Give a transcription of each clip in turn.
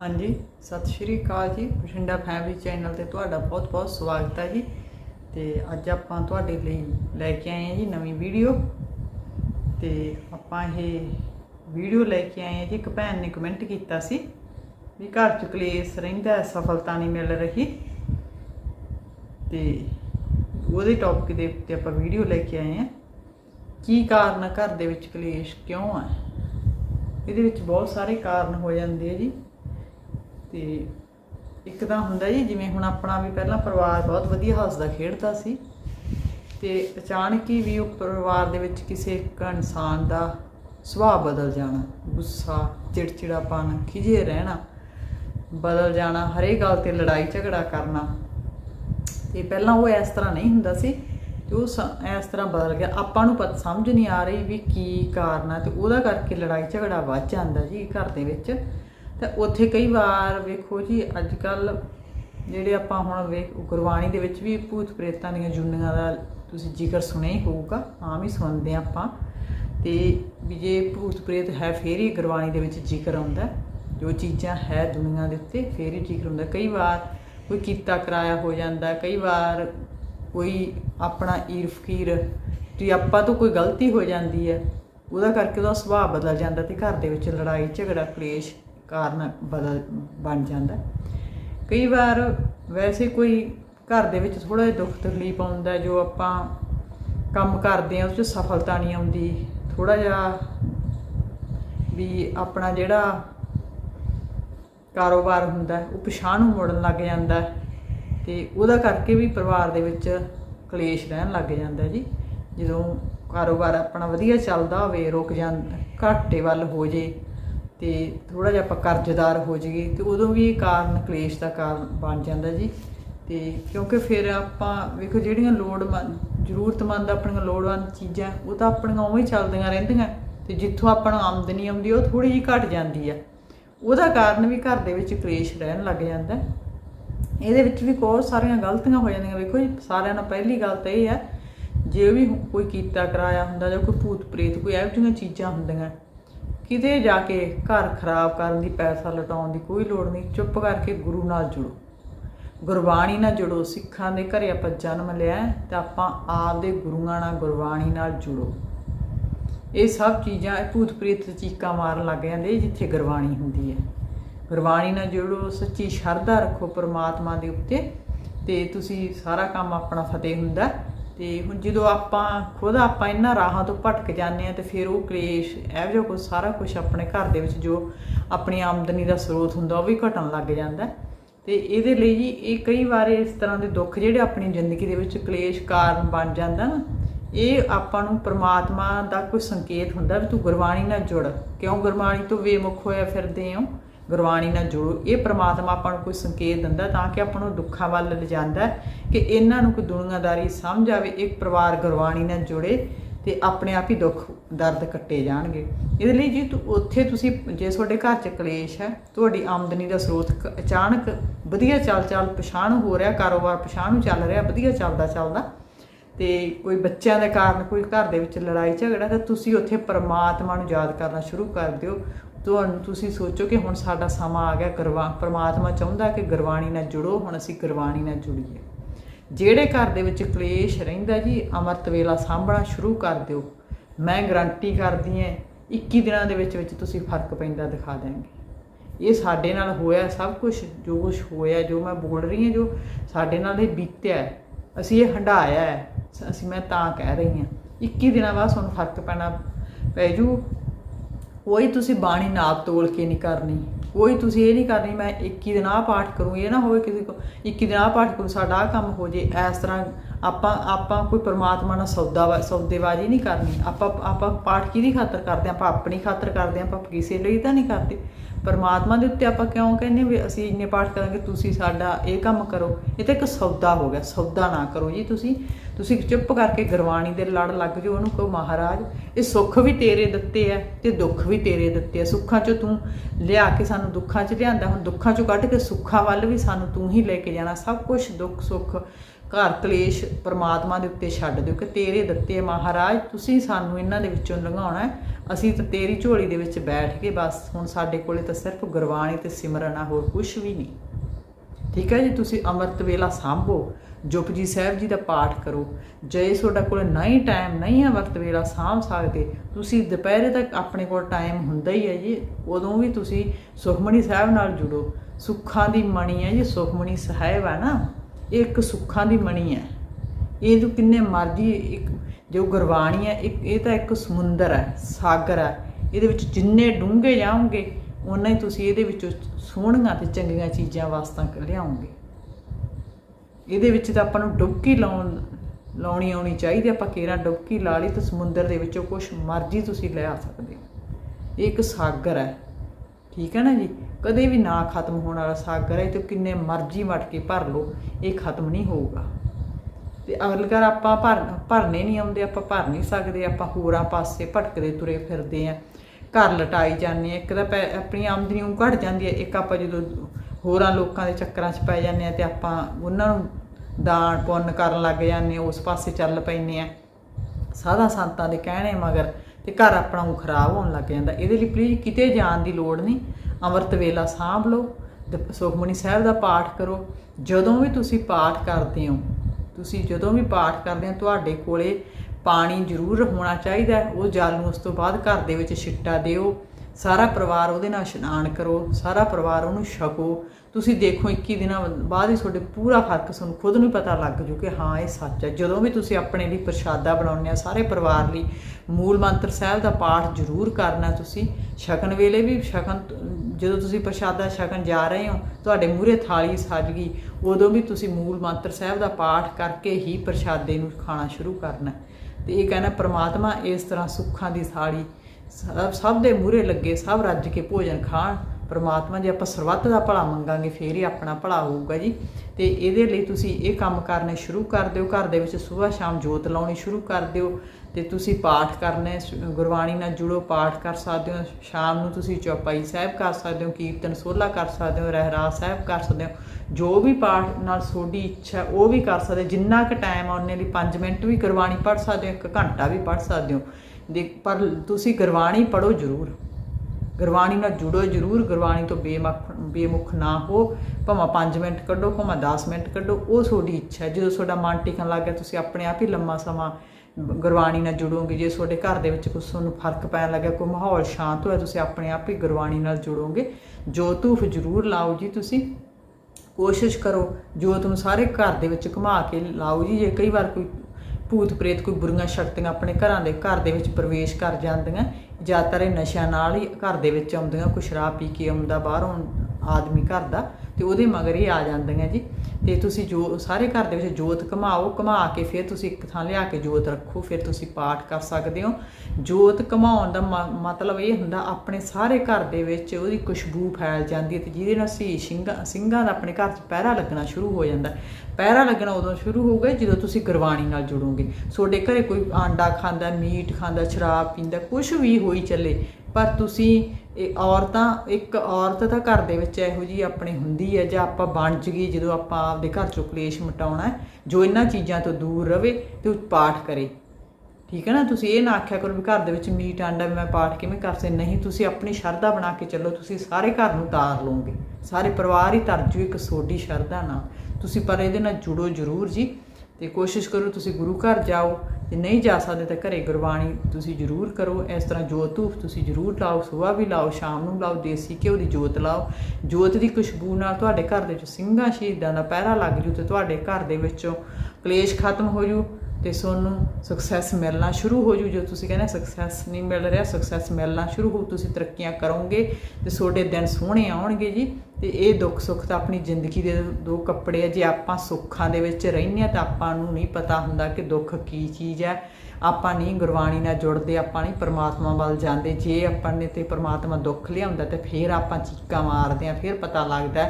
ਹਾਂਜੀ, ਸਤਿ ਸ਼੍ਰੀ ਅਕਾਲ ਜੀ। ਬਠਿੰਡਾ ਫੈਮਿਲੀ ਚੈਨਲ ਤੇ ਤੁਹਾਡਾ ਬਹੁਤ-ਬਹੁਤ ਸਵਾਗਤ ਹੈ ਜੀ। ਤੇ ਅੱਜ ਆਪਾਂ ਤੁਹਾਡੇ ਲਈ ਲੈ ਕੇ ਆਏ ਹਾਂ ਜੀ ਨਵੀਂ ਵੀਡੀਓ। ਤੇ ਆਪਾਂ ਇਹ ਵੀਡੀਓ ਲੈ ਕੇ ਆਏ ਹਾਂ ਜੀ, ਇੱਕ ਭੈਣ ਨੇ ਕਮੈਂਟ ਕੀਤਾ ਸੀ ਵੀ ਘਰ ਚ ਕਲੇਸ਼ ਰਹਿੰਦਾ, ਸਫਲਤਾ ਨਹੀਂ ਮਿਲ ਰਹੀ। ਤੇ ਉਹਦੇ ਟੌਪਿਕ ਦੇ ਉੱਤੇ ਆਪਾਂ ਵੀਡੀਓ ਲੈ ਕੇ ਆਏ ਹਾਂ। ਕੀ ਕਾਰਨ ਘਰ ਦੇ ਵਿੱਚ ਕਲੇਸ਼ ਕਿਉਂ ਹੈ ਇਹਦੇ ਵਿੱਚ ਬਹੁਤ ਸਾਰੇ ਕਾਰਨ ਹੋ ਜਾਂਦੇ ਆ ਜੀ। ਤੇ ਇੱਕ ਤਾਂ ਹੁੰਦਾ ਜੀ, ਜਿਵੇਂ ਹੁਣ ਆਪਣਾ ਵੀ ਪਹਿਲਾਂ ਪਰਿਵਾਰ ਬਹੁਤ ਵਧੀਆ ਹੱਸਦਾ ਖੇਡਦਾ ਸੀ ਤੇ ਅਚਾਨਕ ਹੀ ਵੀ ਉਹ ਪਰਿਵਾਰ ਦੇ ਵਿੱਚ ਕਿਸੇ ਇੱਕ ਇਨਸਾਨ ਦਾ ਸੁਭਾਅ ਬਦਲ ਜਾਣਾ, ਗੁੱਸਾ, ਚਿੜਚਿੜਾਪਨ ਖਿਜੇ ਰਹਿਣਾ, ਬਦਲ ਜਾਣਾ, ਹਰੇਕ ਗੱਲ ਤੇ ਲੜਾਈ ਝਗੜਾ ਕਰਨਾ, ਤੇ ਪਹਿਲਾਂ ਉਹ ਇਸ ਤਰ੍ਹਾਂ ਨਹੀਂ ਹੁੰਦਾ ਸੀ ਤੇ ਉਹ ਸ- ਇਸ ਤਰ੍ਹਾਂ ਬਦਲ ਗਿਆ। ਆਪਾਂ ਨੂੰ ਪਤਾ, ਸਮਝ ਨਹੀਂ ਆ ਰਹੀ ਵੀ ਕੀ ਕਾਰਨ ਹੈ ਤੇ ਉਹਦਾ ਕਰਕੇ ਲੜਾਈ ਝਗੜਾ ਵੱਧ ਜਾਂਦਾ ਜੀ ਘਰ ਦੇ ਵਿੱਚ। ਤਾਂ ਉੱਥੇ ਕਈ ਵਾਰ ਵੇਖੋ ਜੀ ਅੱਜ ਕੱਲ ਜਿਹੜੇ ਆਪਾਂ ਹੁਣ ਵੇਖ, ਗੁਰਬਾਣੀ ਦੇ ਵਿੱਚ ਵੀ ਭੂਤ ਪ੍ਰੇਤਾਂ ਦੀਆਂ ਜੁਨੀਆਂ ਦਾ ਤੁਸੀਂ ਜ਼ਿਕਰ ਸੁਣਿਆ ਹੀ ਹੋਊਗਾ ਆਮ ਹੀ ਸੁਣਦੇ ਹਾਂ ਆਪਾਂ। ਤੇ ਵੀ ਜੇ ਭੂਤ ਪ੍ਰੇਤ ਹੈ, ਫੇਰ ਹੀ ਗੁਰਬਾਣੀ ਦੇ ਵਿੱਚ ਜ਼ਿਕਰ ਆਉਂਦਾ ਜੋ ਚੀਜ਼ਾਂ ਹੈ ਦੁਨੀਆ ਦੇ ਉੱਤੇ, ਫੇਰ ਹੀ ਜ਼ਿਕਰ ਹੁੰਦਾ ਕਈ ਵਾਰ ਕੋਈ ਕੀਤਾ ਕਰਾਇਆ ਹੋ ਜਾਂਦਾ, ਕਈ ਵਾਰ ਕੋਈ ਆਪਣਾ ਈਰ ਫਕੀਰ ਤੇ ਆਪਾਂ ਤੋਂ ਕੋਈ ਗਲਤੀ ਹੋ ਜਾਂਦੀ ਹੈ, ਉਹਦਾ ਕਰਕੇ ਉਹਦਾ ਸੁਭਾਅ ਬਦਲ ਜਾਂਦਾ ਤੇ ਘਰ ਦੇ ਵਿੱਚ ਲੜਾਈ, ਝਗੜਾ, ਕਲੇਸ਼ ਕਾਰਨ ਬਦਲ ਬਣ ਜਾਂਦਾ। ਕਈ ਵਾਰ ਵੈਸੇ ਕੋਈ ਘਰ ਦੇ ਵਿੱਚ ਥੋੜਾ ਜਿਹਾ ਦੁੱਖ ਤਕਲੀਫ ਆਉਂਦਾ ਜੋ ਆਪਾਂ ਕੰਮ ਕਰਦੇ ਆ ਉਸ 'ਚ ਸਫਲਤਾ ਨਹੀਂ ਆਉਂਦੀ। ਥੋੜਾ ਜਿਹਾ ਵੀ ਆਪਣਾ ਜਿਹੜਾ ਕਾਰੋਬਾਰ ਹੁੰਦਾ ਉਹ ਪਿਛਾਂਹ ਨੂੰ ਮੁੜਨ ਲੱਗ ਜਾਂਦਾ ਹੈ ਤੇ ਉਹਦਾ ਕਰਕੇ ਵੀ ਪਰਿਵਾਰ ਦੇ ਵਿੱਚ ਕਲੇਸ਼ ਰਹਿਣ ਲੱਗ ਜਾਂਦਾ ਜੀ। ਜਦੋਂ ਕਾਰੋਬਾਰ ਆਪਣਾ ਵਧੀਆ ਚੱਲਦਾ ਹੋਵੇ, ਰੁਕ ਜਾਂਦਾ ਘਾਟੇ ਵੱਲ ਹੋ ਜੇ ਤੇ ਥੋੜਾ ਜਿਹਾ ਆਪਾਂ ਕਰਜ਼ਦਾਰ ਹੋ ਜਾਈਏ ਤੇ ਉਦੋਂ ਵੀ ਇਹ ਕਾਰਨ ਕਲੇਸ਼ ਦਾ ਕਾਰਨ ਬਣ ਜਾਂਦਾ ਜੀ। ਤੇ ਕਿਉਂਕਿ ਫਿਰ ਆਪਾਂ ਵੇਖੋ ਜਿਹੜੀਆਂ ਲੋੜਵੰਦ ਜ਼ਰੂਰਤਮੰਦ ਆਪਣੀਆਂ ਲੋੜਵੰਦ ਚੀਜ਼ਾਂ, ਉਹ ਤਾਂ ਆਪਣੀਆਂ ਉਵੇਂ ਚੱਲਦੀਆਂ ਰਹਿੰਦੀਆਂ। ਤੇ ਜਿੱਥੋਂ ਆਪਾਂ ਨੂੰ ਆਮਦਨੀ ਆਉਂਦੀ, ਉਹ ਥੋੜੀ ਜਿਹੀ ਘਟ ਜਾਂਦੀ ਹੈ ਉਹਦਾ ਕਾਰਨ ਵੀ ਘਰ ਦੇ ਵਿੱਚ ਕਲੇਸ਼ ਰਹਿਣ ਲੱਗ ਜਾਂਦਾ। ਇਹਦੇ ਵਿੱਚ ਵੀ ਬਹੁਤ ਸਾਰੀਆਂ ਗਲਤੀਆਂ ਹੋ ਜਾਂਦੀਆਂ। ਵੇਖੋ ਜੀ, ਸਾਰਿਆਂ ਨਾਲ ਪਹਿਲੀ ਗੱਲ ਤਾਂ ਇਹ ਹੈ ਜੇ ਵੀ ਕੋਈ ਕੀਤਾ, ਕਰਾਇਆ ਹੁੰਦਾ ਜਾਂ ਕੋਈ ਭੂਤ ਪ੍ਰੇਤ ਕੋਈ ਇਹੋ ਜਿਹੀਆਂ ਚੀਜ਼ਾਂ ਹੁੰਦੀਆਂ ਕਿਤੇ ਜਾ ਕੇ ਘਰ ਖਰਾਬ ਕਰਨ ਦੀ, ਪੈਸਾ ਲਟਾਉਣ ਦੀ ਕੋਈ ਲੋੜ ਨਹੀਂ। ਚੁੱਪ ਕਰਕੇ ਗੁਰੂ ਨਾਲ ਜੁੜੋ। ਗੁਰਬਾਣੀ ਨਾਲ ਜੁੜੋ। ਸਿੱਖਾਂ ਦੇ ਘਰੇ ਆਪਾਂ ਜਨਮ ਲਿਆ ਹੈ ਤੇ ਆਪਾਂ ਆਪਦੇ ਗੁਰੂਆਂ ਨਾਲ, ਗੁਰਬਾਣੀ ਨਾਲ ਜੁੜੋ। ਇਹ ਸਭ ਚੀਜ਼ਾਂ ਭੂਤ ਪ੍ਰੇਤ ਚੀਕਾਂ ਮਾਰਨ ਲੱਗ ਜਾਂਦੇ ਜਿੱਥੇ ਗੁਰਬਾਣੀ ਹੁੰਦੀ ਹੈ। ਗੁਰਬਾਣੀ ਨਾਲ ਜੁੜੋ, ਸੱਚੀ ਸ਼ਰਧਾ ਰੱਖੋ ਪਰਮਾਤਮਾ ਦੇ ਉੱਤੇ ਤੇ ਤੁਸੀਂ ਸਾਰਾ ਕੰਮ ਆਪਣਾ ਫਤਿਹ ਹੁੰਦਾ। ਤੇ ਹੁਣ ਜਦੋਂ ਆਪਾਂ, ਖੁਦ ਆਪਾਂ ਇਹਨਾਂ ਰਾਹਾਂ ਤੋਂ ਭਟਕ ਜਾਂਦੇ ਆ ਤੇ ਫਿਰ ਉਹ ਕਲੇਸ਼, ਇਹੋ ਜਿਹਾ ਕੁਝ ਸਾਰਾ ਕੁਝ ਆਪਣੇ ਘਰ ਦੇ ਵਿੱਚ ਜੋ ਆਪਣੀ ਆਮਦਨੀ ਦਾ ਸਰੋਤ ਹੁੰਦਾ, ਉਹ ਵੀ ਘਟਣ ਲੱਗ ਜਾਂਦਾ ਹੈ। ਤੇ ਇਹਦੇ ਲਈ ਜੀ ਇਹ ਕਈ ਵਾਰ ਇਸ ਤਰ੍ਹਾਂ ਦੇ ਦੁੱਖ ਜਿਹੜੇ ਆਪਣੀ ਜ਼ਿੰਦਗੀ ਦੇ ਵਿੱਚ ਕਲੇਸ਼ ਕਾਰਨ ਬਣ ਜਾਂਦਾ ਨਾ, ਇਹ ਆਪਾਂ ਨੂੰ ਪ੍ਰਮਾਤਮਾ ਦਾ ਕੋਈ ਸੰਕੇਤ ਹੁੰਦਾ ਵੀ ਤੂੰ ਗੁਰਬਾਣੀ ਨਾਲ ਜੁੜ ਕਿਉਂ ਗੁਰਬਾਣੀ ਤੋਂ ਬੇਮੁਖ ਹੋਇਆ ਫਿਰਦੇ ਹੋ ਗੁਰਬਾਣੀ ਨਾਲ ਜੁੜੋ। ਇਹ ਪ੍ਰਮਾਤਮਾ ਆਪਾਂ ਨੂੰ ਕੋਈ ਸੰਕੇਤ ਦਿੰਦਾ ਤਾਂ ਕਿ ਆਪਾਂ ਨੂੰ ਦੁੱਖਾਂ ਵੱਲ ਲਿਜਾਂਦਾ ਕਿ ਇਹਨਾਂ ਨੂੰ ਕੋਈ ਦੁਨੀਆਦਾਰੀ ਸਮਝ ਆਵੇ, ਇੱਕ ਪਰਿਵਾਰ ਗੁਰਬਾਣੀ ਨਾਲ ਜੁੜੇ ਤੇ ਆਪਣੇ ਆਪ ਹੀ ਦੁੱਖ, ਦਰਦ ਕੱਟੇ ਜਾਣਗੇ। ਇਹਦੇ ਲਈ ਜੀ ਉੱਥੇ ਤੁਸੀਂ, ਜੇ ਤੁਹਾਡੇ ਘਰ 'ਚ ਕਲੇਸ਼ ਹੈ, ਤੁਹਾਡੀ ਆਮਦਨੀ ਦਾ ਸਰੋਤ ਅਚਾਨਕ ਵਧੀਆ ਚੱਲ ਚੱਲ ਪਛਾਣ ਹੋ ਰਿਹਾ, ਕਾਰੋਬਾਰ ਪਛਾਣ ਨੂੰ ਚੱਲ ਰਿਹਾ, ਵਧੀਆ ਚੱਲਦਾ ਚੱਲਦਾ ਤੇ ਕੋਈ ਬੱਚਿਆਂ ਦੇ ਕਾਰਨ, ਕੋਈ ਘਰ ਦੇ ਵਿੱਚ ਲੜਾਈ ਝਗੜਾ, ਤਾਂ ਤੁਸੀਂ ਉੱਥੇ ਪਰਮਾਤਮਾ ਨੂੰ ਯਾਦ ਕਰਨਾ ਸ਼ੁਰੂ ਕਰ ਦਿਓ। ਤੁਹਾਨੂੰ ਤੁਸੀਂ ਸੋਚੋ ਕਿ ਹੁਣ ਸਾਡਾ ਸਮਾਂ ਆ ਗਿਆ ਗੁਰਬਾ ਪਰਮਾਤਮਾ ਚਾਹੁੰਦਾ ਕਿ ਗੁਰਬਾਣੀ ਨਾਲ ਜੁੜੋ, ਹੁਣ ਅਸੀਂ ਗੁਰਬਾਣੀ ਨਾਲ ਜੁੜੀਏ। ਜਿਹੜੇ ਘਰ ਦੇ ਵਿੱਚ ਕਲੇਸ਼ ਰਹਿੰਦਾ ਜੀ, ਅੰਮ੍ਰਿਤ ਵੇਲਾ ਸਾਂਭਣਾ ਸ਼ੁਰੂ ਕਰ ਦਿਓ। ਮੈਂ ਗਰੰਟੀ ਕਰਦੀ ਹਾਂ 21 ਦਿਨਾਂ ਦੇ ਵਿੱਚ ਵਿੱਚ ਤੁਸੀਂ ਫ਼ਰਕ ਪੈਂਦਾ ਦਿਖਾ ਦੇਣਗੇ ਇਹ ਸਾਡੇ ਨਾਲ ਹੋਇਆ ਸਭ ਕੁਝ ਜੋ ਕੁਝ ਹੋਇਆ, ਜੋ ਮੈਂ ਬੋਲ ਰਹੀ ਹਾਂ, ਜੋ ਸਾਡੇ ਨਾਲ ਇਹ ਬੀਤਿਆ ਅਸੀਂ ਇਹ ਹੰਡਾਇਆ ਅਸੀਂ ਮੈਂ ਤਾਂ ਕਹਿ ਰਹੀ ਹਾਂ। 21 ਦਿਨਾਂ ਬਾਅਦ ਤੁਹਾਨੂੰ ਫ਼ਰਕ ਪੈਣਾ ਪੈ ਜੂ। ਕੋਈ ਤੁਸੀਂ ਬਾਣੀ ਨਾਪ ਤੋਲ ਕੇ ਨਹੀਂ ਕਰਨੀ, ਕੋਈ ਤੁਸੀਂ ਇਹ ਨਹੀਂ ਕਰਨੀ, ਮੈਂ 21 ਦਿਨ ਆਹ ਪਾਠ ਕਰੂੰ ਇਹ ਨਾ ਹੋਵੇ ਕਿਸੇ ਕੋ 21 ਦਿਨ ਆਹ ਪਾਠ ਕਰੂੰ, ਸਾਡਾ ਆਹ ਕੰਮ ਹੋ ਜੇ, ਇਸ ਤਰ੍ਹਾਂ ਆਪਾਂ ਆਪਾਂ ਕੋਈ ਪਰਮਾਤਮਾ ਨਾਲ ਸੌਦਾ ਸੌਦੇਬਾਜ਼ੀ ਨਹੀਂ ਕਰਨੀ। ਆਪਾਂ ਆਪਾਂ ਪਾਠ ਕਿਹਦੀ ਖਾਤਰ ਕਰਦੇ ਹਾਂ ਆਪਾਂ ਆਪਣੀ ਖਾਤਰ ਕਰਦੇ ਹਾਂ ਆਪਾਂ ਕਿਸੇ ਲਈ ਤਾਂ ਨਹੀਂ ਕਰਦੇ। ਪਰਮਾਤਮਾ ਦੇ ਉੱਤੇ ਆਪਾਂ ਕਿਉਂ ਕਹਿੰਦੇ ਵੀ ਅਸੀਂ ਇੰਨੇ ਪਾਠ ਕਰਾਂਗੇ, ਤੁਸੀਂ ਸਾਡਾ ਇਹ ਕੰਮ ਕਰੋ। ਇਹ ਤਾਂ ਇੱਕ ਸੌਦਾ ਹੋ ਗਿਆ, ਸੌਦਾ ਨਾ ਕਰੋ ਜੀ ਤੁਸੀਂ। ਤੁਸੀਂ ਚੁੱਪ ਕਰਕੇ ਗੁਰਬਾਣੀ ਦੇ ਲੜ ਲੱਗ ਜਾਓ, ਉਹਨੂੰ ਕਹੋ, ਮਹਾਰਾਜ, ਇਹ ਸੁੱਖ ਵੀ ਤੇਰੇ ਦਿੱਤੇ ਆ ਤੇ ਦੁੱਖ ਵੀ ਤੇਰੇ ਦਿੱਤੇ ਆ। ਸੁੱਖਾਂ ਚੋਂ ਤੂੰ ਲਿਆ ਕੇ ਸਾਨੂੰ ਦੁੱਖਾਂ 'ਚ ਲਿਆਂਦਾ, ਹੁਣ ਦੁੱਖਾਂ 'ਚੋਂ ਕੱਢ ਕੇ ਸੁੱਖਾਂ ਵੱਲ ਵੀ ਸਾਨੂੰ ਤੂੰ ਹੀ ਲੈ ਕੇ ਜਾਣਾ। ਸਭ ਕੁਝ ਦੁੱਖ, ਸੁੱਖ ਘਰ ਕਲੇਸ਼ ਪ੍ਰਮਾਤਮਾ ਦੇ ਉੱਤੇ ਛੱਡ ਦਿਓ ਕਿ ਤੇਰੇ ਦਿੱਤੇ ਮਹਾਰਾਜ, ਤੁਸੀਂ ਸਾਨੂੰ ਇਹਨਾਂ ਦੇ ਵਿੱਚੋਂ ਲੰਘਾਉਣਾ ਹੈ। ਅਸੀਂ ਤਾਂ ਤੇਰੀ ਝੋਲੀ ਦੇ ਵਿੱਚ ਬੈਠ ਕੇ ਬਸ ਹੁਣ ਸਾਡੇ ਕੋਲੇ ਤਾਂ ਸਿਰਫ ਗੁਰਬਾਣੀ ਤੇ ਸਿਮਰਨ ਆ, ਹੋਰ ਕੁਝ ਵੀ ਨਹੀਂ। ਠੀਕ ਹੈ ਜੀ, ਤੁਸੀਂ ਅੰਮ੍ਰਿਤ ਵੇਲਾ ਸਾਂਭੋ ਜਪਜੀ ਸਾਹਿਬ ਜੀ ਦਾ ਪਾਠ ਕਰੋ। ਜੇ ਤੁਹਾਡਾ ਕੋਲ ਨਹੀਂ ਟਾਈਮ ਨਹੀਂ ਹੈ ਅੰਮ੍ਰਿਤ ਵੇਲਾ ਸਾਂਭ ਸਕਦੇ, ਤੁਸੀਂ ਦੁਪਹਿਰੇ ਤੱਕ ਆਪਣੇ ਕੋਲ ਟਾਈਮ ਹੁੰਦਾ ਹੀ ਹੈ ਜੀ। ਉਦੋਂ ਵੀ ਤੁਸੀਂ ਸੁਖਮਣੀ ਸਾਹਿਬ ਨਾਲ ਜੁੜੋ। ਸੁੱਖਾਂ ਦੀ ਮਣੀ ਹੈ ਜੀ ਸੁਖਮਣੀ ਸਾਹਿਬ ਹੈ ਨਾ। ਇਹ ਇੱਕ ਸੁੱਖਾਂ ਦੀ ਮਣੀ ਹੈ। ਇਹ ਜੋ ਕਿੰਨੇ ਮਰਜ਼ੀ ਇੱਕ ਜੋ ਗੁਰਬਾਣੀ ਹੈ, ਇੱਕ ਇਹ ਤਾਂ ਇੱਕ ਸਮੁੰਦਰ ਹੈ, ਸਾਗਰ ਹੈ। ਇਹਦੇ ਵਿੱਚ ਜਿੰਨੇ ਡੂੰਘੇ ਜਾਓਗੇ ਉਨਾ ਹੀ ਤੁਸੀਂ ਇਹਦੇ ਵਿੱਚੋਂ ਸੋਹਣੀਆਂ ਤੇ ਚੰਗੀਆਂ ਚੀਜ਼ਾਂ ਵਾਸਤਾ ਲਿਆਓਗੇ। ਇਹਦੇ ਵਿੱਚ ਤਾਂ ਆਪਾਂ ਨੂੰ ਡੁਬਕੀ ਲਾਉਣ, ਲਾਉਣੀ ਆਉਣੀ ਚਾਹੀਦੀ ਆਪਾਂ ਕੇਰਾ ਡੁਬਕੀ ਲਾ ਲਈ ਤਾਂ ਸਮੁੰਦਰ ਦੇ ਵਿੱਚੋਂ ਕੁਝ ਮਰਜ਼ੀ ਤੁਸੀਂ ਲੈ ਆ ਸਕਦੇ ਹੋ। ਇਹ ਇੱਕ ਸਾਗਰ ਹੈ। ਠੀਕ ਹੈ ਨਾ ਜੀ? ਕਦੇ ਵੀ ਨਾ ਖਤਮ ਹੋਣ ਵਾਲਾ ਸਾਗਰ ਹੈ ਤੇ ਕਿੰਨੇ ਮਰਜ਼ੀ ਵਟ ਕੇ ਭਰ ਲਓ, ਇਹ ਖਤਮ ਨਹੀਂ ਹੋਊਗਾ। ਤੇ ਅਗਲਕਾਰ ਆਪਾਂ ਭਰ, ਭਰਨੇ ਨਹੀਂ ਆਉਂਦੇ, ਆਪਾਂ ਭਰ ਨਹੀਂ ਸਕਦੇ, ਆਪਾਂ ਹੋਰਾਂ ਪਾਸੇ ਭਟਕਦੇ ਤੁਰੇ ਫਿਰਦੇ ਆ। ਘਰ ਲਟਾਈ ਜਾਂਦੇ ਆ, ਇੱਕ ਤਾਂ ਪੈ- ਆਪਣੀ ਆਮਦਨੀ ਉਹ ਘਟ ਜਾਂਦੀ ਹੈ ਇੱਕ ਆਪਾਂ ਜਦੋਂ ਹੋਰਾਂ ਲੋਕਾਂ ਦੇ ਚੱਕਰਾਂ 'ਚ ਪੈ ਜਾਂਦੇ ਆ ਤੇ ਆਪਾਂ ਉਹਨਾਂ ਨੂੰ ਦਾਨ ਪੁੰਨ ਕਰਨ ਲੱਗ ਜਾਂਦੇ ਆ, ਉਸ ਪਾਸੇ ਚੱਲ ਪੈਂਦੇ ਆ। ਸਾਧਾ ਸੰਤਾਂ ਦੇ ਕਹਿਣੇ ਮਗਰ ਤੇ ਘਰ ਆਪਣਾ ਉਹ ਖਰਾਬ ਹੋਣ ਲੱਗ ਜਾਂਦਾ। ਇਹਦੇ ਲਈ ਪਲੀਜ਼ ਕਿਤੇ ਜਾਣ ਦੀ ਲੋੜ ਨਹੀਂ। ਅੰਮ੍ਰਿਤ ਵੇਲਾ ਸਾਂਭ ਲਓ ਤੇ ਸੁਖਮਨੀ ਸਾਹਿਬ ਦਾ ਪਾਠ ਕਰੋ। ਜਦੋਂ ਵੀ ਤੁਸੀਂ ਪਾਠ ਕਰਦੇ ਹੋ, ਤੁਸੀਂ ਜਦੋਂ ਵੀ ਪਾਠ ਕਰਦੇ ਹੋ, ਤੁਹਾਡੇ ਕੋਲੇ ਪਾਣੀ ਜ਼ਰੂਰ ਹੋਣਾ ਚਾਹੀਦਾ ਉਹ ਜਲ ਨੂੰ ਉਸ ਤੋਂ ਬਾਅਦ ਘਰ ਦੇ ਵਿੱਚ ਛਿੱਟਾ ਦਿਓ। ਸਾਰਾ ਪਰਿਵਾਰ ਉਹਦੇ ਨਾਲ ਇਸ਼ਨਾਨ ਕਰੋ, ਸਾਰਾ ਪਰਿਵਾਰ ਉਹਨੂੰ ਛਕੋ। ਤੁਸੀਂ ਦੇਖੋ 21 ਦਿਨਾਂ ਬਾਅਦ ਹੀ ਤੁਹਾਡੇ ਪੂਰਾ ਫ਼ਰਕ ਤੁਹਾਨੂੰ ਖੁਦ ਨੂੰ ਪਤਾ ਲੱਗ ਜੂ ਕਿ ਹਾਂ, ਇਹ ਸੱਚ ਹੈ। ਜਦੋਂ ਵੀ ਤੁਸੀਂ ਆਪਣੇ ਲਈ ਪ੍ਰਸ਼ਾਦਾ ਬਣਾਉਂਦੇ ਆ ਸਾਰੇ ਪਰਿਵਾਰ ਲਈ ਮੂਲ ਮੰਤਰ ਸਾਹਿਬ ਦਾ ਪਾਠ ਜ਼ਰੂਰ ਕਰਨਾ ਤੁਸੀਂ। ਛਕਣ ਵੇਲੇ ਵੀ ਛਕਣ ਜਦੋਂ ਤੁਸੀਂ ਪ੍ਰਸ਼ਾਦਾ ਛਕਣ ਜਾ ਰਹੇ ਹੋ, ਤੁਹਾਡੇ ਮੂਹਰੇ ਥਾਲੀ ਸੱਜ ਗਈ, ਉਦੋਂ ਵੀ ਤੁਸੀਂ ਮੂਲ ਮੰਤਰ ਸਾਹਿਬ ਦਾ ਪਾਠ ਕਰਕੇ ਹੀ ਪ੍ਰਸ਼ਾਦੇ ਨੂੰ ਖਾਣਾ ਸ਼ੁਰੂ ਕਰਨਾ ਤੇ ਇਹ ਕਹਿੰਦਾ, ਪ੍ਰਮਾਤਮਾ ਇਸ ਤਰ੍ਹਾਂ ਸੁੱਖਾਂ ਦੀ ਥਾਲੀ ਸਭ ਸਭ ਦੇ ਮੂਹਰੇ ਲੱਗੇ, ਸਭ ਰੱਜ ਕੇ ਭੋਜਨ ਖਾਣ। ਪਰਮਾਤਮਾ ਜੇ ਆਪਾਂ ਸਰਬੱਤ ਦਾ ਭਲਾ ਮੰਗਾਂਗੇ, ਫੇਰ ਹੀ ਆਪਣਾ ਭਲਾ ਹੋਊਗਾ ਜੀ। ਤੇ ਇਹਦੇ ਲਈ ਤੁਸੀਂ ਇਹ ਕੰਮ ਕਰਨੇ ਸ਼ੁਰੂ ਕਰ ਦਿਓ। ਘਰ ਦੇ ਵਿੱਚ ਸਵੇਰ ਸ਼ਾਮ ਜੋਤ ਲਾਉਣੀ ਸ਼ੁਰੂ ਕਰ ਦਿਓ। ਤੇ ਤੁਸੀਂ ਪਾਠ ਕਰਨੇ, ਗੁਰਬਾਣੀ ਨਾਲ ਜੁੜੋ, ਪਾਠ ਕਰ ਸਕਦੇ ਹੋ। ਸ਼ਾਮ ਨੂੰ ਤੁਸੀਂ ਚੌਪਾਈ ਸਾਹਿਬ ਕਰ ਸਕਦੇ ਹੋ, ਕੀਰਤਨ ਸੋਲਾ ਕਰ ਸਕਦੇ ਹੋ, ਰਹਿਰਾਸ ਸਾਹਿਬ ਕਰ ਸਕਦੇ ਹੋ। ਜੋ ਵੀ ਪਾਠ ਨਾਲ ਤੁਹਾਡੀ ਇੱਛਾ, ਉਹ ਵੀ ਕਰ ਸਕਦੇ ਜਿੰਨਾ ਕੁ ਟਾਈਮ ਆਉਣੇ ਲਈ 5 ਮਿੰਟ ਵੀ ਗੁਰਬਾਣੀ ਪੜ੍ਹ ਸਕਦੇ ਹੋ, ਇੱਕ ਘੰਟਾ ਵੀ ਪੜ੍ਹ ਸਕਦੇ ਹੋ। ਦੇ ਪਰ ਤੁਸੀਂ ਗੁਰਬਾਣੀ ਪੜੋ ਜ਼ਰੂਰ। ਗੁਰਬਾਣੀ ਨਾਲ ਜੁੜੋ ਜ਼ਰੂਰ। ਗੁਰਬਾਣੀ ਤੋਂ ਬੇਮੁਖ ਬੇਮੁਖ ਨਾ ਹੋ। ਭਾਵੇਂ 5 ਮਿੰਟ ਕੱਢੋ, ਭਾਵੇਂ 10 ਮਿੰਟ ਕੱਢੋ, ਉਹ ਤੁਹਾਡੀ ਇੱਛਾ ਹੈ। ਜਦੋਂ ਤੁਹਾਡਾ ਮਨ ਟਿਕਣ ਲੱਗ ਗਿਆ, ਤੁਸੀਂ ਆਪਣੇ ਆਪ ਹੀ ਲੰਮਾ ਸਮਾਂ ਗੁਰਬਾਣੀ ਨਾਲ ਜੁੜੋਗੇ। ਜੇ ਤੁਹਾਡੇ ਘਰ ਦੇ ਵਿੱਚ ਕੁਝ ਤੁਹਾਨੂੰ ਫ਼ਰਕ ਪੈਣ ਲੱਗਿਆ, ਕੋਈ ਮਾਹੌਲ ਸ਼ਾਂਤ ਹੋਇਆ, ਤੁਸੀਂ ਆਪਣੇ ਆਪ ਹੀ ਗੁਰਬਾਣੀ ਨਾਲ ਜੁੜੋਗੇ। ਜੋ ਧੂਫ ਜ਼ਰੂਰ ਲਾਓ ਜੀ ਤੁਸੀਂ। ਕੋਸ਼ਿਸ਼ ਕਰੋ। ਜੋਤ ਨੂੰ ਸਾਰੇ ਘਰ ਦੇ ਵਿੱਚ ਘੁਮਾ ਕੇ ਲਾਓ ਜੀ। ਜੇ ਕਈ ਵਾਰ ਕੋਈ ਭੂਤ ਪ੍ਰੇਤ ਕੋਈ ਬੁਰੀਆਂ ਸ਼ਕਤੀਆਂ ਆਪਣੇ ਘਰਾਂ ਦੇ, ਘਰ ਦੇ ਵਿੱਚ ਪ੍ਰਵੇਸ਼ ਕਰ ਜਾਂਦੀਆਂ। ਜ਼ਿਆਦਾਤਰ ਇਹ ਨਸ਼ਿਆਂ ਨਾਲ ਹੀ ਘਰ ਦੇ ਵਿੱਚ ਆਉਂਦੀਆਂ, ਕੋਈ ਸ਼ਰਾਬ ਪੀ ਕੇ ਆਉਂਦਾ, ਬਾਹਰੋਂ ਆਦਮੀ ਘਰ ਦਾ ਤੇ ਉਹਦੇ ਮਗਰ ਹੀ ਆ ਜਾਂਦੀਆਂ ਜੀ। ਤੇ ਤੁਸੀਂ ਜੋ ਸਾਰੇ ਘਰ ਦੇ ਵਿੱਚ ਜੋਤ ਘਮਾਓ, ਘਮਾ ਕੇ ਫਿਰ ਤੁਸੀਂ ਇੱਕ ਥਾਂ ਲਿਆ ਕੇ ਜੋਤ ਰੱਖੋ, ਫਿਰ ਤੁਸੀਂ ਪਾਠ ਕਰ ਸਕਦੇ ਹੋ। ਜੋਤ ਘਮਾਉਣ ਦਾ ਮ- ਮਤਲਬ ਇਹ ਹੁੰਦਾ ਆਪਣੇ ਸਾਰੇ ਘਰ ਦੇ ਵਿੱਚ ਉਹਦੀ ਖੁਸ਼ਬੂ ਫੈਲ ਜਾਂਦੀ ਹੈ ਤੇ ਜਿਹਦੇ ਨਾਲ ਸੀ ਸਿੰਘਾਂ ਸਿੰਘਾਂ ਦਾ ਆਪਣੇ ਘਰ 'ਚ ਪਹਿਰਾ ਲੱਗਣਾ ਸ਼ੁਰੂ ਹੋ ਜਾਂਦਾ ਪਹਿਰਾ ਲੱਗਣਾ ਉਦੋਂ ਸ਼ੁਰੂ ਹੋਊਗਾ ਜਦੋਂ ਤੁਸੀਂ ਗੁਰਬਾਣੀ ਨਾਲ ਜੁੜੋਗੇ। ਤੁਹਾਡੇ ਘਰੇ ਕੋਈ ਆਂਡਾ ਖਾਂਦਾ, ਮੀਟ ਖਾਂਦਾ, ਸ਼ਰਾਬ ਪੀਂਦਾ ਕੁਝ ਵੀ ਹੋਈ ਚੱਲੇ, ਪਰ ਤੁਸੀਂ ਇਹ ਔਰਤਾਂ, ਇੱਕ ਔਰਤ ਤਾਂ ਘਰ ਦੇ ਵਿੱਚ ਇਹੋ ਜੀ ਆਪਣੇ ਹੁੰਦੀ ਹੈ, ਜਾਂ ਆਪਾਂ ਬਣ ਜਗੀ ਜਦੋਂ ਆਪਾਂ ਆਪਦੇ ਘਰ ਚੋਂ ਕਲੇਸ਼ ਮਟਾਉਣਾ ਜੋ ਇਹਨਾਂ ਚੀਜ਼ਾਂ ਤੋਂ ਦੂਰ ਰਵੇ ਤੇ ਉਹ ਪਾਠ ਕਰੇ। ਠੀਕ ਹੈ ਨਾ? ਤੁਸੀਂ ਇਹ ਨਾ ਆਖਿਆ ਕਰੋ ਵੀ ਘਰ ਦੇ ਵਿੱਚ ਮੀਟ, ਆਂਡਾ ਵੀ ਮੈਂ ਪਾਠ ਕਿਵੇਂ ਕਰ ਸੇ ਨਹੀਂ, ਤੁਸੀਂ ਆਪਣੀ ਸ਼ਰਧਾ ਬਣਾ ਕੇ ਚੱਲੋ, ਤੁਸੀਂ ਸਾਰੇ ਘਰ ਨੂੰ ਤਾਰ ਲਓਗੇ। ਸਾਰੇ ਪਰਿਵਾਰ ਹੀ ਤਰਜੂ ਇੱਕ ਸੋਡੀ ਸ਼ਰਧਾ ਨਾਲ। ਤੁਸੀਂ ਪਰ ਇਹਦੇ ਨਾਲ ਜੁੜੋ ਜ਼ਰੂਰ ਜੀ। ਤੇ ਕੋਸ਼ਿਸ਼ ਕਰੋ ਤੁਸੀਂ ਗੁਰੂ ਘਰ ਜਾਓ, ਜੇ ਨਹੀਂ ਜਾ ਸਕਦੇ ਤਾਂ ਘਰੇ ਗੁਰਬਾਣੀ ਤੁਸੀਂ ਜ਼ਰੂਰ ਕਰੋ। ਇਸ ਤਰ੍ਹਾਂ ਜੋਤ ਧੂਫ ਤੁਸੀਂ ਜ਼ਰੂਰ ਲਾਓ, ਸੁਬਾਹ ਵੀ ਲਾਓ, ਸ਼ਾਮ ਨੂੰ ਲਾਓ, ਦੇਸੀ ਘਿਓ ਦੀ ਜੋਤ ਲਾਓ। ਜੋਤ ਦੀ ਖੁਸ਼ਬੂ ਨਾਲ ਤੁਹਾਡੇ ਘਰ ਦੇ ਵਿੱਚ ਸਿੰਘਾਂ, ਸ਼ਹੀਦਾਂ ਦਾ ਪਹਿਰਾ ਲੱਗ ਜੂ ਤੇ ਤੁਹਾਡੇ ਘਰ ਦੇ ਵਿੱਚੋਂ ਕਲੇਸ਼ ਖਤਮ ਹੋ ਜੂ ਤੇ ਤੁਹਾਨੂੰ ਸਕਸੈਸ ਮਿਲਣਾ ਸ਼ੁਰੂ ਹੋ ਜੂ। ਜੋ ਤੁਸੀਂ ਕਹਿੰਦੇ ਸਕਸੈਸ ਨਹੀਂ ਮਿਲ ਰਿਹਾ ਸਕਸੈਸ ਮਿਲਣਾ ਸ਼ੁਰੂ ਹੋ, ਤੁਸੀਂ ਤਰੱਕੀਆਂ ਕਰੋਗੇ ਤੇ ਤੁਹਾਡੇ ਦਿਨ ਸੋਹਣੇ ਆਉਣਗੇ ਜੀ। ਤੇ ਇਹ ਦੁੱਖ ਸੁੱਖ ਤਾਂ ਆਪਣੀ ਜ਼ਿੰਦਗੀ ਦੇ ਦੋ ਕੱਪੜੇ ਆ। ਜੇ ਆਪਾਂ ਸੁੱਖਾਂ ਦੇ ਵਿੱਚ ਰਹਿੰਦੇ ਆ ਤਾਂ ਆਪਾਂ ਨੂੰ ਨਹੀਂ ਪਤਾ ਹੁੰਦਾ ਕਿ ਦੁੱਖ ਕੀ ਚੀਜ਼ ਹੈ। ਆਪਾਂ ਨਹੀਂ ਗੁਰਬਾਣੀ ਨਾਲ ਜੁੜਦੇ, ਆਪਾਂ ਨਹੀਂ ਪਰਮਾਤਮਾ ਵੱਲ ਜਾਂਦੇ। ਜੇ ਆਪਾਂ ਨੇ ਤੇ ਪਰਮਾਤਮਾ ਦੁੱਖ ਲਿਆਉਂਦਾ ਤੇ ਫਿਰ ਆਪਾਂ ਚੀਕਾਂ ਮਾਰਦੇ ਆ, ਫਿਰ ਪਤਾ ਲੱਗਦਾ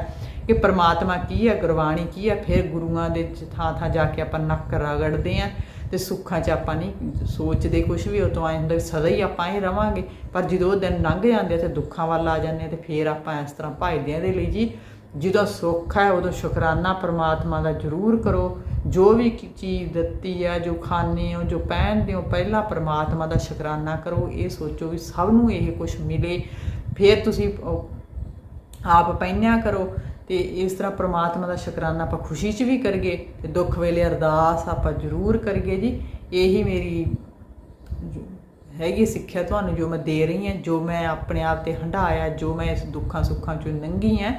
ਕਿ ਪਰਮਾਤਮਾ ਕੀ ਹੈ, ਗੁਰਬਾਣੀ ਕੀ ਹੈ। ਫਿਰ ਗੁਰੂਆਂ ਦੇ ਥਾਂ ਥਾਂ ਜਾ ਕੇ ਆਪਾਂ ਨੱਕ ਰਗੜਦੇ ਆ। ਤੇ ਸੁੱਖਾਂ 'ਚ ਆਪਾਂ ਨਹੀਂ ਸੋਚਦੇ ਕੁਝ ਵੀ ਉਹ ਆਏ ਹੁੰਦਾ ਸਦਾ ਹੀ ਆਪਾਂ ਇਹ ਰਵਾਂਗੇ। ਪਰ ਜਦੋਂ ਉਹ ਦਿਨ ਲੰਘ ਜਾਂਦੇ ਆ ਤੇ ਦੁੱਖਾਂ ਵੱਲ ਆ ਜਾਂਦੇ ਆ ਤੇ ਫਿਰ ਆਪਾਂ ਇਸ ਤਰ੍ਹਾਂ ਭਜਦੇ ਆ ਇਹਦੇ ਲਈ ਜੀ, ਜਦੋਂ ਸੁੱਖ ਹੈ, ਉਦੋਂ ਸ਼ੁਕਰਾਨਾ ਪ੍ਰਮਾਤਮਾ ਦਾ ਜ਼ਰੂਰ ਕਰੋ। ਜੋ ਵੀ ਚੀਜ਼ ਦਿੱਤੀ ਆ, ਜੋ ਖਾਣੇ ਹੋ, ਜੋ ਪਹਿਨਦੇ ਹੋ ਪਹਿਲਾਂ ਪ੍ਰਮਾਤਮਾ ਦਾ ਸ਼ੁਕਰਾਨਾ ਕਰੋ। ਇਹ ਸੋਚੋ ਵੀ ਸਭ ਨੂੰ ਇਹ ਕੁਝ ਮਿਲੇ। ਫਿਰ ਤੁਸੀਂ ਆਪ ਪਹਿਨਿਆ ਕਰੋ। ਤੇ ਇਸ ਤਰ੍ਹਾਂ ਪ੍ਰਮਾਤਮਾ ਦਾ ਸ਼ੁਕਰਾਨਾ ਆਪਾਂ ਖੁਸ਼ੀ 'ਚ ਵੀ ਕਰੀਏ ਤੇ ਦੁੱਖ ਵੇਲੇ ਅਰਦਾਸ ਆਪਾਂ ਜ਼ਰੂਰ ਕਰੀਏ ਜੀ। ਇਹੀ ਮੇਰੀ ਜੋ ਹੈਗੀ ਸਿੱਖਿਆ ਤੁਹਾਨੂੰ ਜੋ ਮੈਂ ਦੇ ਰਹੀ ਹਾਂ, ਜੋ ਮੈਂ ਆਪਣੇ ਆਪ ਤੇ ਹੰਢਾਇਆ, ਜੋ ਮੈਂ ਇਸ ਦੁੱਖਾਂ ਸੁੱਖਾਂ ਚੋਂ ਲੰਘੀ ਹਾਂ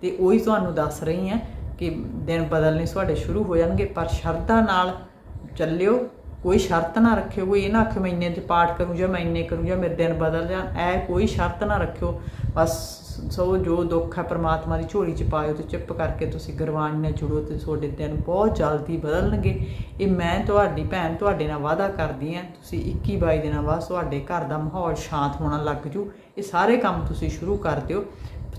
ਤੇ ਉਹੀ ਤੁਹਾਨੂੰ ਦੱਸ ਰਹੀ ਹਾਂ ਕਿ ਦਿਨ ਬਦਲਨੇ ਤੁਹਾਡੇ ਸ਼ੁਰੂ ਹੋ ਜਾਣਗੇ। ਪਰ ਸ਼ਰਧਾ ਨਾਲ ਚੱਲਿਓ, ਕੋਈ ਸ਼ਰਤ ਨਾ ਰੱਖਿਓ, ਕੋਈ ਇਹ ਨਾ ਆਖਿਓ ਮੈਂ ਇੰਨੇ ਚ ਪਾਠ ਕਰੂੰ ਜਾਂ ਮੈਂ ਇੰਨੇ ਕਰੂੰ ਜਾਂ ਮੇਰੇ ਦਿਨ ਬਦਲ ਜਾਣ, ਐ ਕੋਈ ਸ਼ਰਤ ਨਾ ਰੱਖਿਓ। ਬਸ ਸੋ ਜੋ ਦੁੱਖ ਹੈ ਪ੍ਰਮਾਤਮਾ ਦੀ ਝੋਲੀ ਚ ਪਾਇਓ ਤੇ ਚੁੱਪ ਕਰਕੇ ਤੁਸੀਂ ਗੁਰਬਾਣੀ ਨਾਲ ਜੁੜੋ ਤੇ ਤੁਹਾਡੇ ਦਿਨ ਬਹੁਤ ਜਲਦੀ ਬਦਲਣਗੇ। ਇਹ ਮੈਂ, ਤੁਹਾਡੀ ਭੈਣ ਤੁਹਾਡੇ ਨਾਲ ਵਾਅਦਾ ਕਰਦੀ ਹਾਂ। ਤੁਸੀਂ 21 22 ਦਿਨਾਂ ਬਾਅਦ ਤੁਹਾਡੇ ਘਰ ਦਾ ਮਾਹੌਲ ਸ਼ਾਂਤ ਹੋਣਾ ਲੱਗ ਜੂ। ਇਹ ਸਾਰੇ ਕੰਮ ਤੁਸੀਂ ਸ਼ੁਰੂ ਕਰ ਦਿਓ।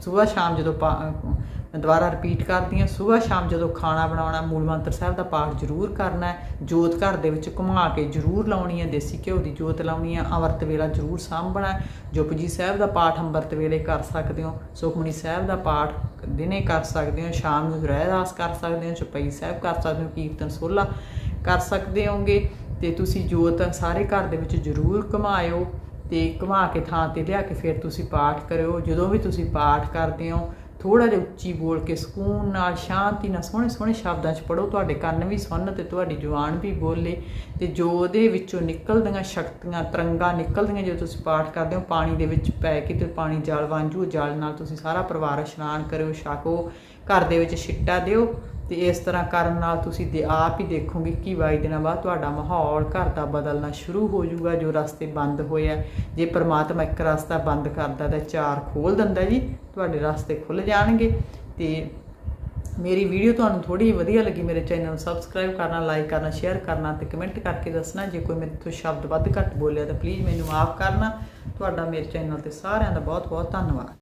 ਸਵੇਰ ਸ਼ਾਮ ਜਦੋਂ ਪਾ- ਮੈਂ ਦੁਬਾਰਾ ਰਿਪੀਟ ਕਰਦੀ ਹਾਂ ਸਵੇਰ ਸ਼ਾਮ ਜਦੋਂ ਖਾਣਾ ਬਣਾਉਣਾ, ਮੂਲ ਮੰਤਰ ਸਾਹਿਬ ਦਾ ਪਾਠ ਜ਼ਰੂਰ ਕਰਨਾ ਹੈ, ਜੋਤ ਘਰ ਦੇ ਵਿੱਚ ਘੁਮਾ ਕੇ ਜ਼ਰੂਰ ਲਾਉਣੀ ਹੈ, ਦੇਸੀ ਘਿਓ ਦੀ ਜੋਤ ਲਾਉਣੀ ਹੈ, ਅੰਮ੍ਰਿਤ ਵੇਲਾ ਜ਼ਰੂਰ ਸਾਂਭਣਾ ਹੈ ਜਪਜੀ ਸਾਹਿਬ ਦਾ ਪਾਠ ਅੰਮ੍ਰਿਤ ਵੇਲੇ ਕਰ ਸਕਦੇ ਹੋ, ਸੁਖਮਨੀ ਸਾਹਿਬ ਦਾ ਪਾਠ ਦਿਨੇ ਕਰ ਸਕਦੇ ਹੋ, ਸ਼ਾਮ ਨੂੰ ਰਹਿਦਾਸ ਕਰ ਸਕਦੇ ਹੋ, ਚੁਪਈ ਸਾਹਿਬ ਕਰ ਸਕਦੇ ਹੋ, ਕੀਰਤਨ ਸੋਲਾ ਕਰ ਸਕਦੇ ਹੋਗੇ, ਤੇ ਤੁਸੀਂ ਜੋਤ ਸਾਰੇ ਘਰ ਦੇ ਵਿੱਚ ਜ਼ਰੂਰ ਘੁਮਾਇਓ, ਤੇ ਘੁਮਾ ਕੇ ਥਾਂ ਤੇ ਲਿਆ ਕੇ ਫਿਰ ਤੁਸੀਂ ਪਾਠ ਕਰਿਓ, ਜਦੋਂ ਵੀ ਤੁਸੀਂ ਪਾਠ ਕਰਦੇ ਹੋ ਥੋੜਾ ਜਿਹਾ ਉੱਚੀ ਬੋਲ ਕੇ ਸਕੂਨ ਨਾਲ, ਸ਼ਾਂਤੀ ਨਾਲ, ਸੋਹਣੇ ਸੋਹਣੇ ਸ਼ਬਦਾਂ 'ਚ ਪੜੋ ਤੁਹਾਡੇ ਕੰਨ ਵੀ ਸੁਣਨ ਤੇ ਤੁਹਾਡੀ ਜ਼ੁਬਾਨ ਵੀ ਬੋਲੇ ਤੇ ਜੋ ਉਹਦੇ ਵਿੱਚੋਂ ਨਿਕਲਦੀਆਂ ਸ਼ਕਤੀਆਂ, ਤਰੰਗਾਂ ਨਿਕਲਦੀਆਂ ਜਦੋਂ ਤੁਸੀਂ ਪਾਠ ਕਰਦੇ ਹੋ, ਪਾਣੀ ਦੇ ਵਿੱਚ ਪੈ ਕੇ ਤੇ ਪਾਣੀ ਜਲ ਵਾਂਝੂ, ਜਲ ਨਾਲ ਤੁਸੀਂ ਸਾਰਾ ਪਰਿਵਾਰ ਇਸ਼ਨਾਨ ਕਰਿਓ, ਛਾਕੋ, ਘਰ ਦੇ ਵਿੱਚ ਛਿੱਟਾ ਦਿਓ ਤੇ ਇਸ ਤਰ੍ਹਾਂ ਕਰਨ ਨਾਲ ਤੁਸੀਂ ਦੇ ਆਪ ਹੀ ਦੇਖੋਗੇ ਕਿ 22 ਦਿਨਾਂ ਬਾਅਦ ਤੁਹਾਡਾ ਮਾਹੌਲ, ਘਰ ਦਾ ਬਦਲਣਾ ਸ਼ੁਰੂ ਹੋ ਜਾਊਗਾ, ਜੋ ਰਸਤੇ ਬੰਦ ਹੋਏ ਆ। ਜੇ ਪਰਮਾਤਮਾ ਇੱਕ ਰਸਤਾ ਬੰਦ ਕਰਦਾ ਤਾਂ ਚਾਰ ਖੋਲ ਦਿੰਦਾ ਜੀ। ਤੁਹਾਡੇ ਰਸਤੇ ਖੁੱਲ ਜਾਣਗੇ ਤੇ ਮੇਰੀ ਵੀਡੀਓ ਤੁਹਾਨੂੰ ਥੋੜੀ ਵਧੀਆ ਲੱਗੀ, ਮੇਰੇ ਚੈਨਲ ਨੂੰ ਸਬਸਕ੍ਰਾਈਬ ਕਰਨਾ ਲਾਈਕ ਕਰਨਾ ਸ਼ੇਅਰ ਕਰਨਾ ਤੇ ਕਮੈਂਟ ਕਰਕੇ ਦੱਸਣਾ। ਜੇ ਕੋਈ ਮੇਰੇ ਤੋਂ ਸ਼ਬਦ ਵੱਧ ਘੱਟ ਬੋਲਿਆ ਤਾਂ ਪਲੀਜ਼ ਮੈਨੂੰ ਮਾਫ ਕਰਨਾ। ਤੁਹਾਡਾ ਮੇਰੇ ਚੈਨਲ ਤੇ ਸਾਰਿਆਂ ਦਾ ਬਹੁਤ ਬਹੁਤ ਧੰਨਵਾਦ।